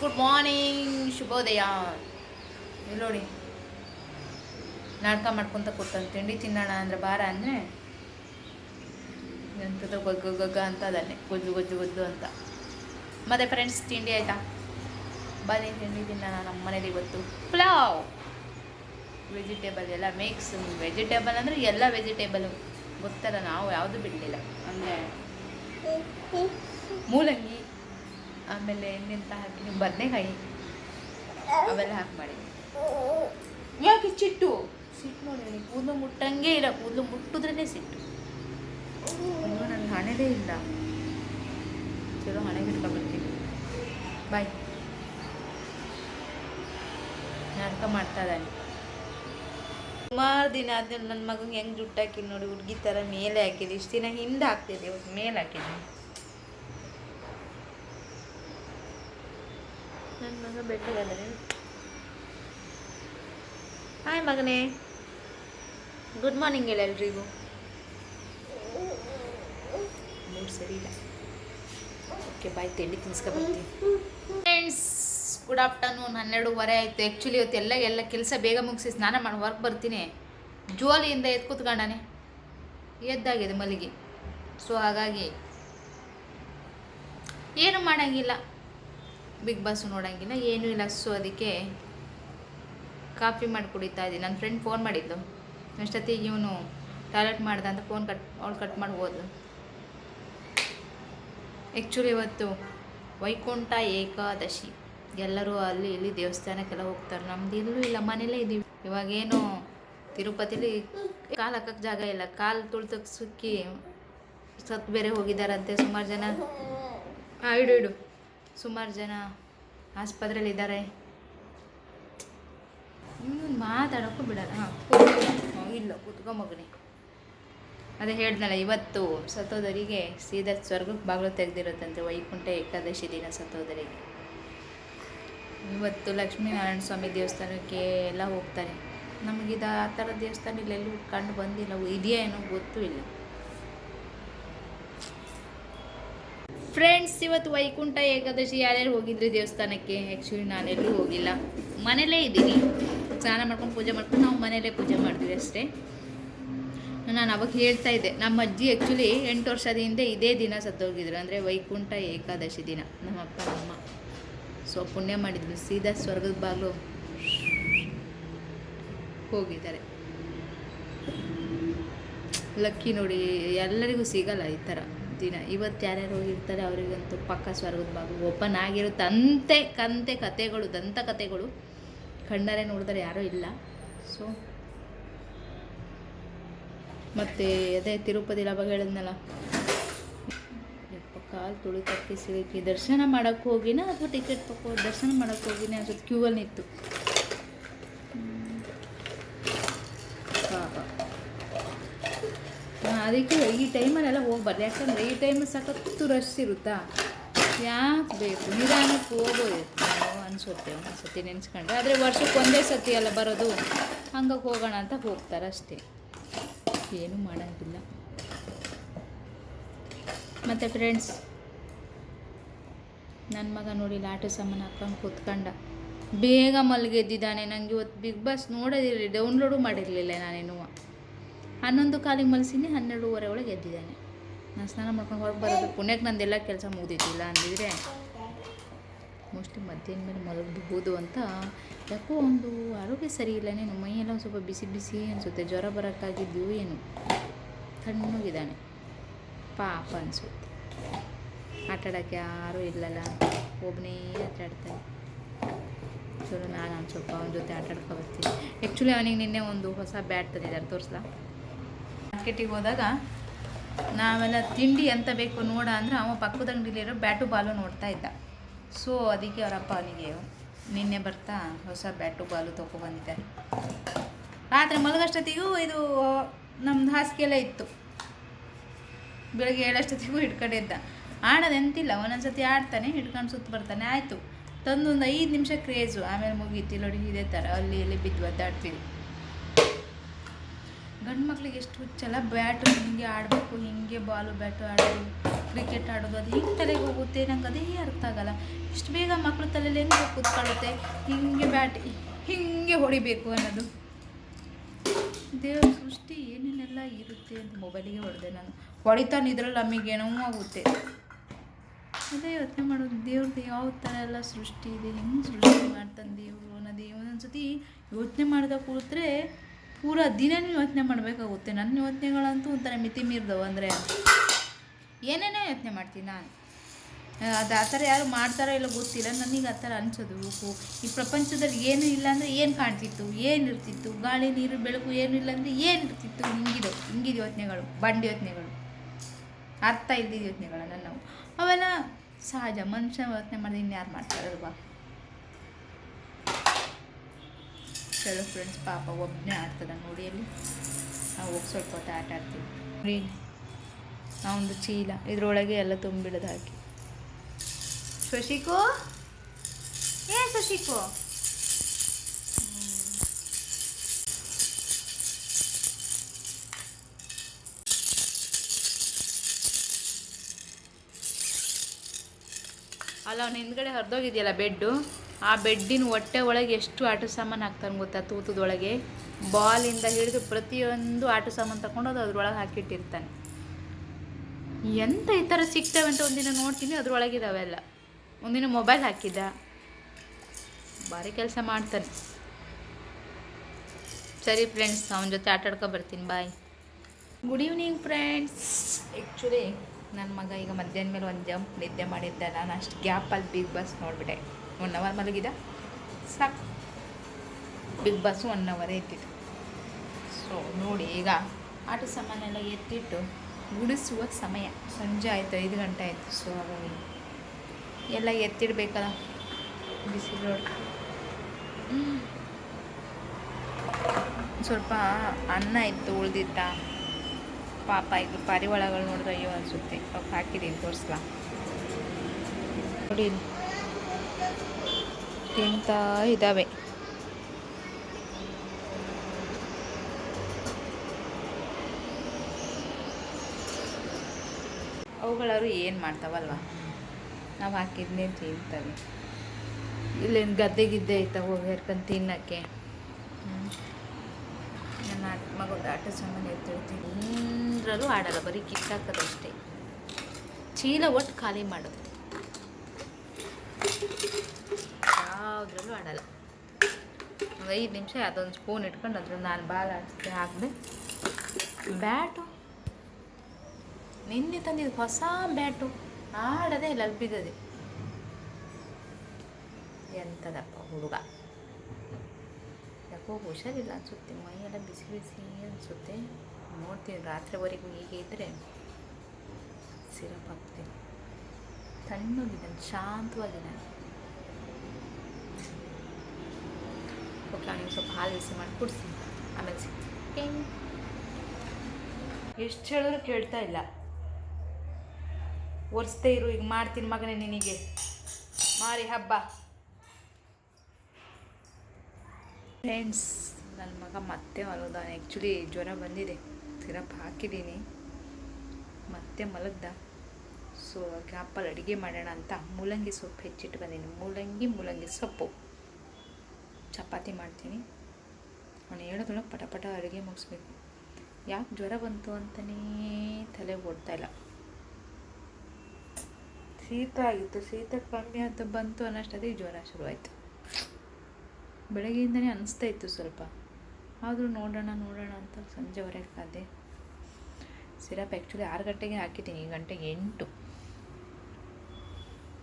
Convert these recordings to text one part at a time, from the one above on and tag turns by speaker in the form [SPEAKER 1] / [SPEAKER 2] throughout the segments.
[SPEAKER 1] Good morning ಶುಭೋದಯ. ಇಲ್ಲೋಡಿ ನೋಡಿ. ನಾಟಕ ಮಾಡ್ಕೊತ ಕೂತಾನೆ ತಿಂಡಿ ತಿನ್ನೋಣ ಅಂದ್ರೆ ಬಾರ ಅಂದರೆ ಎಂಥದ್ದು ಗೊಗ್ಗು ಗೊಗ್ಗ ಅಂತ ಅದನ್ನೇ. ಗೊಜ್ಜು ಗೊಜ್ಜು ಗೊಜ್ಜು ಅಂತ. ಮತ್ತೆ ಫ್ರೆಂಡ್ಸ್ ತಿಂಡಿ ಆಯಿತಾ? ಬನ್ನಿ ತಿಂಡಿ ತಿನ್ನೋಣ ನಮ್ಮ ಮನೇಲಿ ಇವತ್ತು. ಪಲಾವ್. ವೆಜಿಟೇಬಲ್ ಎಲ್ಲ ಮಿಕ್ಸ್ ವೆಜಿಟೇಬಲ್ ಅಂದರೆ ಎಲ್ಲ ವೆಜಿಟೇಬಲು ಗೊತ್ತಲ್ಲ ನಾವು ಯಾವುದು ಬಿಡಲಿಲ್ಲ. ಅಂದರೆ ಮೂಲಂಗಿ. ಆಮೇಲೆ ಎಣ್ಣೆಂತ ಹಾಕಿ ಬದನೆಕಾಯಿ ಅವೆಲ್ಲ ಹಾಕಿ ಮಾಡಿ ಯಾಕೆ ಚಿಟ್ಟು ಸಿಟ್ಟು ನೋಡಿ ನನಗೆ ಕೂದಲು ಮುಟ್ಟಂಗೆ ಇಲ್ಲ, ಕೂದಲು ಮುಟ್ಟಿದ್ರೇ ಸಿಟ್ಟು. ಅಯ್ಯೋ ನನ್ನ ಹಣೆದೇ ಇಲ್ಲ. ಚಲೋ ಹಣೆ ಬಿಟ್ಕೊಬರ್ತೀನಿ ಬಾಯ್ ನಾಟಕ ಮಾಡ್ತಾ ಇದ್ದಾನೆ. ಸುಮಾರು ದಿನ ಆದ್ಮೇಲೆ ನನ್ನ ಮಗಂಗೆ ಹೆಂಗೆ ಜುಟ್ಟು ನೋಡಿ, ಹುಡುಗಿ ಥರ ಮೇಲೆ ಹಾಕಿದೆ. ಇಷ್ಟು ದಿನ ಹಿಂದೆ ಹಾಕ್ತಿದ್ದೆ, ಇವತ್ತು ಮೇಲೆ ಹಾಕಿದ್ದೀನಿ ನನ್ನ ಮಗ ಹಾಯ್ ಮಗನೇ. ಗುಡ್ ಮಾರ್ನಿಂಗ್ ಹೇಳ ಎಲ್ರಿಗೂ ಮೂಡ್ ಸರಿ ಇಲ್ಲ. ಓಕೆ ಬಾಯ್ ತಿಂಡಿ ತಿನ್ಸ್ಕೊಬರ್ತೀನಿ ಫ್ರೆಂಡ್ಸ್ ಗುಡ್ ಆಫ್ಟರ್ನೂನ್ ಹನ್ನೆರಡೂವರೆ ಆಯಿತು. ಆ್ಯಕ್ಚುಲಿ ಇವತ್ತು ಎಲ್ಲ ಎಲ್ಲ ಕೆಲಸ ಬೇಗ ಮುಗಿಸಿ ಸ್ನಾನ ಮಾಡಿ ವರ್ಕ್ ಬರ್ತೀನಿ. ಜೋಲಿಯಿಂದ ಎದ್ದು ಕೂತ್ಕೊಂಡಾನೆ. ಎದ್ದಾಗಿದೆ ಮಲಗಿ. ಸೊ ಹಾಗಾಗಿ ಏನು ಮಾಡೋಂಗಿಲ್ಲ. ಬಿಗ್ ಬಾಸ್ ನೋಡೋಂಗಿಲ್ಲ, ಏನೂ ಇಲ್ಲ. ಸೊ ಅದಕ್ಕೆ ಕಾಫಿ ಮಾಡಿ ಕುಡಿತಾ ಇದ್ದೀನಿ. ನನ್ನ ಫ್ರೆಂಡ್ ಫೋನ್ ಮಾಡಿದ್ದು. ಅಷ್ಟೊತ್ತಿಗೆ ಇವನು ಟಾಯ್ಲೆಟ್ ಮಾಡ್ದ ಅಂತ ಫೋನ್ ಕಟ್ ಅವ್ಳು ಕಟ್ ಮಾಡಿ ಹೋದ್ಲು. ಆ್ಯಕ್ಚುಲಿ ಇವತ್ತು ವೈಕುಂಠ ಏಕಾದಶಿ. ಎಲ್ಲರೂ ಅಲ್ಲಿ ಇಲ್ಲಿ ದೇವಸ್ಥಾನಕ್ಕೆಲ್ಲ ಹೋಗ್ತಾರೆ. ನಮ್ದು ಇಲ್ಲೂ ಇಲ್ಲ ಮನೇಲೇ ಇದ್ದೀವಿ. ಇವಾಗೇನು ತಿರುಪತಿಲಿ ಕಾಲು ಹಾಕಕ್ಕೆ ಜಾಗ ಇಲ್ಲ. ಕಾಲು ತುಳ್ತಕ್ಕೆ ಸುಕ್ಕಿ ಸತ್ತು ಬೇರೆ ಹೋಗಿದ್ದಾರಂತೆ ಸುಮಾರು ಜನ. ಹಾಂ ಇಡು ಇಡು. ಸುಮಾರು ಜನ ಆಸ್ಪತ್ರೆಯಲ್ಲಿದ್ದಾರೆ ಇದ್ದಾರೆ ಇನ್ನು ಮಾತಾಡೋಕ್ಕೂ ಬಿಡಲ್ಲ. ಹಾಂ ಇಲ್ಲ, ಕುತ್ಕೊ ಮಗನೇ. ಅದೇ ಹೇಳ್ದಲ್ಲ ಇವತ್ತು ಸತ್ತೋದರಿಗೆ ಸೀದಾ ಸ್ವರ್ಗಕ್ಕೆ ಬಾಗಿಲು ತೆಗೆದಿರುತ್ತಂತೆ ವೈಕುಂಠ ಏಕಾದಶಿ ದಿನ ಸತ್ತೋದರಿಗೆ. ಇವತ್ತು ಲಕ್ಷ್ಮೀನಾರಾಯಣ ಸ್ವಾಮಿ ದೇವಸ್ಥಾನಕ್ಕೆ ಎಲ್ಲ ಹೋಗ್ತಾರೆ. ನಮಗಿದ ಆ ಥರ ದೇವಸ್ಥಾನ ಇಲ್ಲೆಲ್ಲೂ ಕಂಡು ಬಂದಿಲ್ಲ, ಇದೆಯಾ ಏನೋ ಗೊತ್ತೂ ಇಲ್ಲ. ಫ್ರೆಂಡ್ಸ್ ಇವತ್ತು ವೈಕುಂಠ ಏಕಾದಶಿ ಯಾರ್ಯಾರು ಹೋಗಿದ್ರಿ ದೇವಸ್ಥಾನಕ್ಕೆ? ಆ್ಯಕ್ಚುಲಿ ನಾನೆಲ್ಲೂ ಹೋಗಿಲ್ಲ. ಮನೇಲೇ ಇದ್ದೀನಿ. ಸ್ನಾನ ಮಾಡ್ಕೊಂಡು ಪೂಜೆ ಮಾಡ್ಕೊಂಡು ನಾವು ಮನೇಲೇ ಪೂಜೆ ಮಾಡ್ತೀವಿ ಅಷ್ಟೇ. ನಾನು ಅವಾಗ ಹೇಳ್ತಾ ಇದ್ದೆ, ನಮ್ಮ ಅಜ್ಜಿ ಆ್ಯಕ್ಚುಲಿ ಎಂಟು ವರ್ಷದ ಹಿಂದೆ ಇದೇ ದಿನ ಸತ್ತೋಗಿದ್ರು. ಅಂದರೆ ವೈಕುಂಠ ಏಕಾದಶಿ ದಿನ. ನಮ್ಮ ಅಪ್ಪ ಅಮ್ಮ ಸೊ ಪುಣ್ಯ ಮಾಡಿದ್ವಿ ಸೀದಾ ಸ್ವರ್ಗದ ಬಾಗಿಲು ಹೋಗಿದ್ದಾರೆ. ಲಕ್ಕಿ ನೋಡಿ ಎಲ್ಲರಿಗೂ ಸಿಗಲ್ಲ ಈ ಥರ. ದಿನ. ಇವತ್ತು ಯಾರ್ಯಾರು ಹೋಗಿರ್ತಾರೆ ಅವರಿಗಂತೂ ಪಕ್ಕ ಸ್ವರ್ಗದ ಬಾಗಿಲು ಓಪನ್ ಆಗಿರುತ್ತೆ ಅಂತೆ ಕಂತೆ ಕತೆಗಳು, ದಂತ ಕತೆಗಳು. ಕಣ್ಣಾರೆ ನೋಡಿದ್ರೆ ಯಾರೂ ಇಲ್ಲ. ಸೊ ಮತ್ತು ಅದೇ ತಿರುಪತಿ ಲಭ ಹೇಳಿದ್ನಲ್ಲ. ಕಾಲು ತುಳಿತಕ್ಕೆ ಸಿಲುಕಿ ದರ್ಶನ ಮಾಡೋಕ್ಕೆ ಹೋಗಿನ ಅಥವಾ ಟಿಕೆಟ್ ತಗೋ ದರ್ಶನ ಮಾಡೋಕ್ಕೆ ಹೋಗಿನ ಅನ್ಸುತ್ತೆ ಕ್ಯೂವಲ್ಲಿ ನಿಂತು ಹ್ಮ್. ಪಾಪ ಹಾ, ಅದಕ್ಕೆ ಈ ಟೈಮಲ್ಲೆಲ್ಲ ಹೋಗ್ಬಾರ್ದು. ಯಾಕಂದರೆ ಈ ಟೈಮ್ ಸಖತ್ತು ರಶ್ ಇರುತ್ತಾ? ಯಾಕೆ ಬೇಕು? ನಿಧಾನಕ್ಕೆ ಹೋಗೋದು ಅನಿಸುತ್ತೆ, ಒಂದ್ಸತಿ ನೆನೆಸ್ಕೊಂಡ್ರೆ. ಆದರೆ ವರ್ಷಕ್ಕೆ ಒಂದೇ ಸತಿ ಅಲ್ಲ ಬರೋದು. ಹಂಗಾಗಿ ಹೋಗೋಣ ಅಂತ ಹೋಗ್ತಾರೆ ಅಷ್ಟೇ. ಏನೂ ಮಾಡೋಂಗಿಲ್ಲ. ಮತ್ತು ಫ್ರೆಂಡ್ಸ್ ನನ್ನ ಮಗ ನೋಡಿ ಲಾಟು ಸಾಮಾನು ಹಾಕೊಂಡು ಕೂತ್ಕೊಂಡ. ಬೇಗ ಮಲಗೆದ್ದಿದ್ದಾನೆ. ನನಗೆ ಇವತ್ತು ಬಿಗ್ ಬಾಸ್ ನೋಡೋದಿರಲಿ ಡೌನ್ಲೋಡು ಮಾಡಿರಲಿಲ್ಲ ನಾನೇನು ಹನ್ನೊಂದು ಕಾಲಿಗೆ ಮಲಸಿನಿ ಹನ್ನೆರಡೂವರೆ ಒಳಗೆ ಎದ್ದಿದ್ದಾನೆ. ನಾನು ಸ್ನಾನ ಮಾಡ್ಕೊಂಡು ಹೊರಗೆ ಬರೋದು, ಪುಣ್ಯಕ್ಕೆ ನಂದೆಲ್ಲ ಕೆಲಸ ಮುಗಿದಿದ್ದಿಲ್ಲ ಅಂದಿದ್ರೆ ಮೋಸ್ಟ್ಲಿ ಮಧ್ಯಾಹ್ನ ಮೇಲೆ ಮಲಗಬಹುದು ಅಂತ. ಯಾಕೋ ಒಂದು ಆರೋಗ್ಯ ಸರಿ ಇಲ್ಲನೇನು ಮೈಯೆಲ್ಲ ಒಂದು ಸ್ವಲ್ಪ ಬಿಸಿ ಬಿಸಿ ಅನಿಸುತ್ತೆ, ಜ್ವರ ಬರೋಕ್ಕಾಗಿದ್ದು ಏನು? ತಣ್ಣಗಿದ್ದಾನೆ. ಪಾಪ ಅನಿಸುತ್ತೆ. ಆಟಾಡೋಕ್ಕೆ ಯಾರೂ ಇಲ್ಲಲ್ಲ, ಒಬ್ಬನೇ ಆಟಾಡ್ತಾನೆ ಚಲೋ, ನಾನು ಸ್ವಲ್ಪ ಅವನ ಜೊತೆ ಆಟಾಡ್ಕೊ ಬರ್ತೀನಿ. ಆ್ಯಕ್ಚುಲಿ ಅವನಿಗೆ ನಿನ್ನೆ ಒಂದು ಹೊಸ ಬ್ಯಾಟ್ ತಂದಿದ್ದಾರೆ, ತೋರಿಸ್ಲಾ? ಮಾರ್ಕೆಟಿಗೆ ಹೋದಾಗ ನಾವೆಲ್ಲ ತಿಂಡಿ ಎಂತ ಬೇಕು ನೋಡ ಅಂದ್ರೆ ಅವ ಪಕ್ಕದ ಅಂಗಡಿಲಿರೋ ಬ್ಯಾಟು ಬಾಲು ನೋಡ್ತಾ ಇದ್ದ. ಸೊ ಅದಕ್ಕೆ ಅವರಪ್ಪ ಅವನಿಗೆ, ನಿನ್ನೆ ಬರ್ತಾ ಹೊಸ ಬ್ಯಾಟು ಬಾಲು ತೊಗೊಬಂದಿದ್ದಾರೆ ರಾತ್ರಿ ಮಲಗಷ್ಟೊತ್ತಿಗೂ ಇದು, ನಮ್ದು ಹಾಸಿಗೆಲ್ಲ ಇತ್ತು. ಬೆಳಗ್ಗೆ ಏಳಷ್ಟೊತ್ತಿಗೂ ಹಿಡ್ಕೊಂಡಿದ್ದ. ಆಡೋದು ಎಂತಿಲ್ಲ, ಒಂದೊಂದ್ಸತಿ ಆಡ್ತಾನೆ, ಹಿಡ್ಕೊಂಡು ಸುತ್ತ ಬರ್ತಾನೆ. ಆಯಿತು. ತಂದು ಒಂದು ಐದು ನಿಮಿಷ ಕ್ರೇಜು ಆಮೇಲೆ ಮುಗೀತಿ. ನೋಡಿ ಇದೇ ಥರ ಅಲ್ಲಿ, ಇಲ್ಲಿ ಬಿದ್ದು ಒದ್ದಾಡ್ತೀವಿ. ಗಂಡು ಮಕ್ಳಿಗೆ ಎಷ್ಟು ಹುಚ್ಚಲ್ಲ ಬ್ಯಾಟು ಹಿಂಗೆ ಆಡಬೇಕು, ಹಿಂಗೆ ಬಾಲು ಬ್ಯಾಟು ಆಡೋದು ಕ್ರಿಕೆಟ್ ಆಡೋದು, ಅದು ಹಿಂಗೆ ತಲೆಗೆ ಹೋಗುತ್ತೆ ನಂಗೆ ಅದೇ ಅರ್ಥ ಆಗಲ್ಲ. ಇಷ್ಟು ಬೇಗ ಮಕ್ಕಳು ತಲೆಯಲ್ಲಿ ಹೆಂಗೆ ಕೂತ್ಕೊಳ್ಳುತ್ತೆ? ಹಿಂಗೆ ಬ್ಯಾಟ್, ಹಿಂಗೆ ಹೊಡಿಬೇಕು ಅನ್ನೋದು. ದೇವ್ರ ಸೃಷ್ಟಿ ಏನೇನೆಲ್ಲ ಇರುತ್ತೆ ಅಂತ ಮೊಬೈಲಿಗೆ ಹೊಡೆದೆ ನಾನು. ಹೊಡಿತಾನೆ ಇದ್ರಲ್ಲಿ ನಮಗೆ ಏನೋ ಆಗುತ್ತೆ. ಅದೇ ಯೋಚನೆ ಮಾಡೋದು ದೇವ್ರದ್ದು ಯಾವ ಥರ ಎಲ್ಲ ಸೃಷ್ಟಿ ಇದೆ, ಹೆಂಗೆ ಸೃಷ್ಟಿ ಮಾಡ್ತಾನೆ ದೇವರು ಅನ್ನೋದು. ಒಂದೊಂದು ಸತಿ ಯೋಚನೆ ಮಾಡಿದಾಗ ಕೂತ್ರೆ ಪೂರ ದಿನನೂ ಯೋಚನೆ ಮಾಡಬೇಕಾಗುತ್ತೆ. ನನ್ನ ಯೋಚನೆಗಳಂತೂ ಒಂಥರ ಮಿತಿ ಮೀರಿದವು ಅಂದರೆ ಏನೇನೋ ಯೋಚನೆ ಮಾಡ್ತೀನಿ ನಾನು. ಅದು ಆ ಥರ ಯಾರು ಮಾಡ್ತಾರೋ ಇಲ್ಲ ಗೊತ್ತಿಲ್ಲ. ನನಗೆ ಆ ಥರ ಅನಿಸೋದು ಈ ಪ್ರಪಂಚದಲ್ಲಿ ಏನು ಇಲ್ಲ ಅಂದರೆ ಏನು ಕಾಣ್ತಿತ್ತು? ಏನು ಇರ್ತಿತ್ತು? ಗಾಳಿ, ನೀರು, ಬೆಳಕು ಏನು ಇಲ್ಲ ಅಂದರೆ ಏನು ಇರ್ತಿತ್ತು? ಹಿಂಗಿದು ಹಿಂಗಿದ ಯೋಚನೆಗಳು. ಬಂಡಿ ಯೋಚನೆಗಳು. ಅರ್ಥ ಇದ್ದಿದ್ದ ಯೋಚನೆಗಳನ್ನ ನಾವು. ಅವೆಲ್ಲ ಸಹಜ. ಮನುಷ್ಯ ಯೋಚನೆ ಮಾಡಿದ್ರೆ ಇನ್ಯಾರು ಮಾಡ್ತಾರಲ್ವಾ? ಚಲೋ ಫ್ರೆಂಡ್ಸ್ ಪಾಪ ಒಬ್ಬನೇ ಆಡ್ತದ ನೋಡಿ ಅಲ್ಲಿ. ನಾವು ಹೋಗಿ ಸ್ವಲ್ಪ ಹೊತ್ತು ಆಟ ಆಡ್ತೀವಿ. ನೋಡಿ ಆ ಒಂದು ಚೀಲ, ಇದ್ರೊಳಗೆ ಎಲ್ಲ ತುಂಬಿಡೋದು ಹಾಕಿ. ಶಶಿಕೋ? ಏ ಶಶಿಕೋ? ಅಲ್ಲ ಅವ್ನ ಹಿಂದ್ಗಡೆ ಹರಿದೋಗಿದೆಯಲ್ಲ ಬೆಡ್ಡು? ಆ ಬೆಡ್ಡಿನ ಹೊಟ್ಟೆ ಒಳಗೆ ಎಷ್ಟು ಆಟ ಸಾಮಾನು ಹಾಕ್ತಾನೆ ಗೊತ್ತಾ ತೂತದೊಳಗೆ? ಬಾಲಿಂದ ಹಿಡಿದು ಪ್ರತಿಯೊಂದು ಆಟ ಸಾಮಾನು ತಗೊಂಡು ಅದು ಅದ್ರೊಳಗೆ ಹಾಕಿಟ್ಟಿರ್ತಾನೆ. ಎಂತ ಈ ಥರ ಸಿಗ್ತವೆ ಅಂತ ಒಂದಿನ ನೋಡ್ತೀನಿ, ಅದ್ರೊಳಗಿದಾವೆ ಎಲ್ಲ. ಒಂದಿನ ಮೊಬೈಲ್ ಹಾಕಿದ್ದ. ಭಾರಿ ಕೆಲಸ ಮಾಡ್ತಾನೆ. ಸರಿ ಫ್ರೆಂಡ್ಸ್ ಅವನ ಜೊತೆ ಆಟ ಆಡ್ಕೊ ಬರ್ತೀನಿ bye good evening friends actually ನನ್ನ ಮಗ ಈಗ ಮಧ್ಯಾಹ್ನ ಮೇಲೆ ಒಂದು ಜಂಪ್ ನಿದ್ದೆ ಮಾಡಿದ್ದೆ ನಾನು ಅಷ್ಟು ಗ್ಯಾಪಲ್ಲಿ ಬಿಗ್ ಬಾಸ್ ನೋಡಿಬಿಟ್ಟೆ. ಒನ್ ಅವರ್ ಮಲಗಿದ ಸಾಕು ಬಿಗ್ ಬಾಸ್ ಒನ್ ಅವರೇ ಎತ್ತಿತ್ತು ಸೊ ನೋಡಿ ಈಗ ಆಟ ಸಾಮಾನೆಲ್ಲ ಎತ್ತಿಟ್ಟು ಗುಡಿಸುವ ಸಮಯ. ಸಂಜೆ ಆಯಿತು, ಐದು ಗಂಟೆ ಆಯಿತು. ಸೊ ಎಲ್ಲ ಎತ್ತಿಡ್ಬೇಕಲ್ಲ? ಬಿಸಿಲು ಸ್ವಲ್ಪ ಅನ್ನ ಇತ್ತು, ಉಳ್ದಿತ್ತ. ಪಾಪ ಇದು ಪಾರಿವಾಳಗಳು ನೋಡಿದ್ರೆ ಅಯ್ಯೋ ಅನಿಸುತ್ತೆ. ಅವ್ಕೆ ಹಾಕಿದ್ದೀನಿ ತೋರಿಸ್ಲಾ? ನೋಡಿ. ತಿಂತಾ ಇದ್ದಾವೆ. ಅವುಗಳವರು ಏನು ಮಾಡ್ತಾವಲ್ವ? ನಾವು ಹಾಕಿದ್ನೇ ತಿಂತವೆ. ಇಲ್ಲೇನು ಗದ್ದೆ ಗಿದ್ದೆ ಐತ ಹೋಗಿ ಹೇರ್ಕೊಂಡು ತಿನ್ನೋಕ್ಕೆ ನನ್ನ ಮಗದ ಆಟ ಸಾಮಾನು ಎತ್ತಿಡ್ತೀನಿ ಒಂದ್ರಲ್ಲೂ ಆಡಲ್ಲ, ಬರೀ ಕಿತ್ತಾಕೋದಷ್ಟೇ ಚೀಲ ಒಟ್ಟು ಖಾಲಿ ಮಾಡೋದು. ಯಾವುದ್ರಲ್ಲೂ ಆಡಲ್ಲ. ಒಂದು ಐದು ನಿಮಿಷ ಅದೊಂದು ಸ್ಪೂನ್ ಇಟ್ಕೊಂಡು ಅದ್ರಲ್ಲಿ ನಾನು ಬಾಲ್ ಆಡಿಸ್ದೆ ಹಾಕಿದೆ ಬ್ಯಾಟು. ನಿನ್ನೆ ತಂದಿದ್ದು ಹೊಸ ಬ್ಯಾಟು. ಆಡದೆ ಇಲ್ಲ ಬಿದ್ದದೆ ಎಂಥದಪ್ಪ ಹುಡುಗ. ಯಾಕೋ ಹುಷಾರಿಲ್ಲ ಅನಿಸುತ್ತೆ, ಮೈಯೆಲ್ಲ ಬಿಸಿ ಬಿಸಿ ಅನಿಸುತ್ತೆ. ನೋಡ್ತೀನಿ, ರಾತ್ರಿವರೆಗೂ ಹೀಗೆ ಇದ್ದರೆ ಸಿರಪ್ ಹಾಕ್ತೀನಿ. ತಣ್ಣಗಿದ್ದಾನೆ, ಶಾಂತವಾಗಿದ್ದಾನೆ. ಅವನಿಗೆ ಸ್ವಲ್ಪ ಹಾಲು ಬಿಸಿ ಮಾಡಿ ಕುಡಿಸಿ ಆಮೇಲೆ ಸಿಗ್ತೀನಿ. ಎಷ್ಟು ಹೇಳಿದ್ರು ಕೇಳ್ತಾ ಇಲ್ಲ. ಒರೆಸ್ದೇ ಇರು ಈಗ ಮಾಡ್ತೀನಿ ಮಗನೇ ನಿನಗೆ. ಮಾರಿ ಹಬ್ಬ. ಫ್ರೆಂಡ್ಸ್ ನನ್ನ ಮಗ ಮತ್ತೆ ಮಲಗ್ದ. ಆ್ಯಕ್ಚುಲಿ ಜ್ವರ ಬಂದಿದೆ. ಸಿರಪ್ ಹಾಕಿದ್ದೀನಿ ಮತ್ತೆ ಮಲಗ್ದ. ಸೊ ಗ್ಯಾಪಲ್ಲಿ ಅಡುಗೆ ಮಾಡೋಣ ಅಂತ ಮೂಲಂಗಿ ಸೊಪ್ಪು ಹೆಚ್ಚಿಟ್ಟು ಬಂದೀನಿ ಮೂಲಂಗಿ ಮೂಲಂಗಿ ಸೊಪ್ಪು. ಚಪಾತಿ ಮಾಡ್ತೀನಿ. ಅವನು ಹೇಳೋದ್ರೊಳಗೆ ಪಟ ಅಡುಗೆ ಮುಗಿಸ್ಬೇಕು. ಯಾಕೆ ಜ್ವರ ಬಂತು ಅಂತಲೇ ತಲೆ ಇಲ್ಲ. ಶೀತ ಆಗಿತ್ತು ಶೀತ ಕಮ್ಮಿ ಅಂತ ಬಂತು ಅನ್ನೋಷ್ಟೊತ್ತಿಗೆ ಜ್ವರ ಶುರುವಾಯಿತು. ಬೆಳಗ್ಗೆಯಿಂದನೇ ಅನಿಸ್ತಾ ಇತ್ತು ಸ್ವಲ್ಪ. ಆದರೂ ನೋಡೋಣ ನೋಡೋಣ ಅಂತ ಸಂಜೆವರೆಗೆ ಕಾದೆ ಸಿರಪ್ ಆ್ಯಕ್ಚುಲಿ ಆರು ಗಂಟೆಗೆ ಹಾಕಿದ್ದೀನಿ, ಈ ಗಂಟೆಗೆ ಎಂಟು.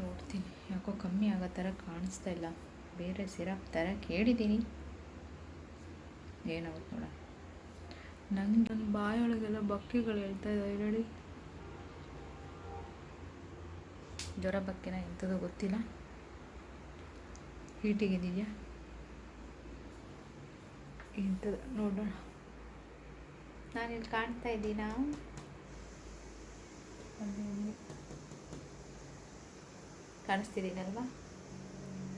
[SPEAKER 1] ನೋಡ್ತೀನಿ, ಯಾಕೋ ಕಮ್ಮಿ ಆಗೋ ಥರ ಕಾಣಿಸ್ತಾ ಇಲ್ಲ. ಬೇರೆ ಸಿರಪ್ ಥರ ಕೇಳಿದ್ದೀನಿ. ಏನಾಗುತ್ತೆ ನೋಡ ನಂಗೆ ನನ್ನ ಬಾಯೊಳಗೆಲ್ಲ ಬಕ್ಕೆಗಳು ಹೇಳ್ತಾ ಇದ್ದಾವೆ ಹೇಳಿ. ಜ್ವರ ಬಕ್ಕಿನ ಎಂಥದ್ದು ಗೊತ್ತಿಲ್ಲ. ಹೀಟಿಗಿದೆಯಾ ಎಂಥದ್ದು ನೋಡೋಣ. ನಾನಿಲ್ಲಿ ಕಾಣ್ತಾ ಇದ್ದೀನಾ. ಕಾಣಿಸ್ತಿದ್ದೀನಲ್ವಾ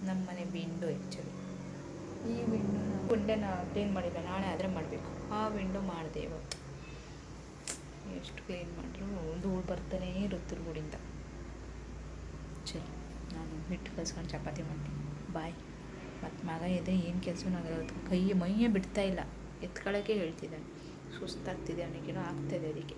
[SPEAKER 1] ನಮ್ಮ ಮನೆ ವಿಂಡೋ ಆ್ಯಕ್ಚುಲಿ ಈ ವಿಂಡೋ ಗುಂಡೆನ ಕ್ಲೀನ್ ಮಾಡಿಲ್ಲ ನಾಳೆ ಆದರೆ ಮಾಡಬೇಕು. ಆ ವಿಂಡೋ ಮಾಡಿದೆ ಇವತ್ತು ಎಷ್ಟು ಕ್ಲೀನ್ ಮಾಡಿದ್ರು ಧೂಳು ಬರ್ತಾನೇ ಇರುತ್ತೆ ಗುಡಿಂದ ಸರಿ ನಾನು ಹಿಟ್ಟು ಕಲ್ಸ್ಕೊಂಡು ಚಪಾತಿ ಮಾಡ್ತೀನಿ. ಬಾಯ್ ಮತ್ತು ಮಗ ಇದೆ ಏನು ಕೆಲಸನೂ ಆಗಲ್ಲ. ಕೈ ಮೈಯೇ ಬಿಡ್ತಾ ಇಲ್ಲ. ಎತ್ಕೊಳ್ಳೋಕ್ಕೆ ಹೇಳ್ತಿದ್ದಾನೆ. ಸುಸ್ತಾಗ್ತಿದೆ ಅವನಿಗೇನೋ ಆಗ್ತಾಯಿದೆ ಅದಕ್ಕೆ.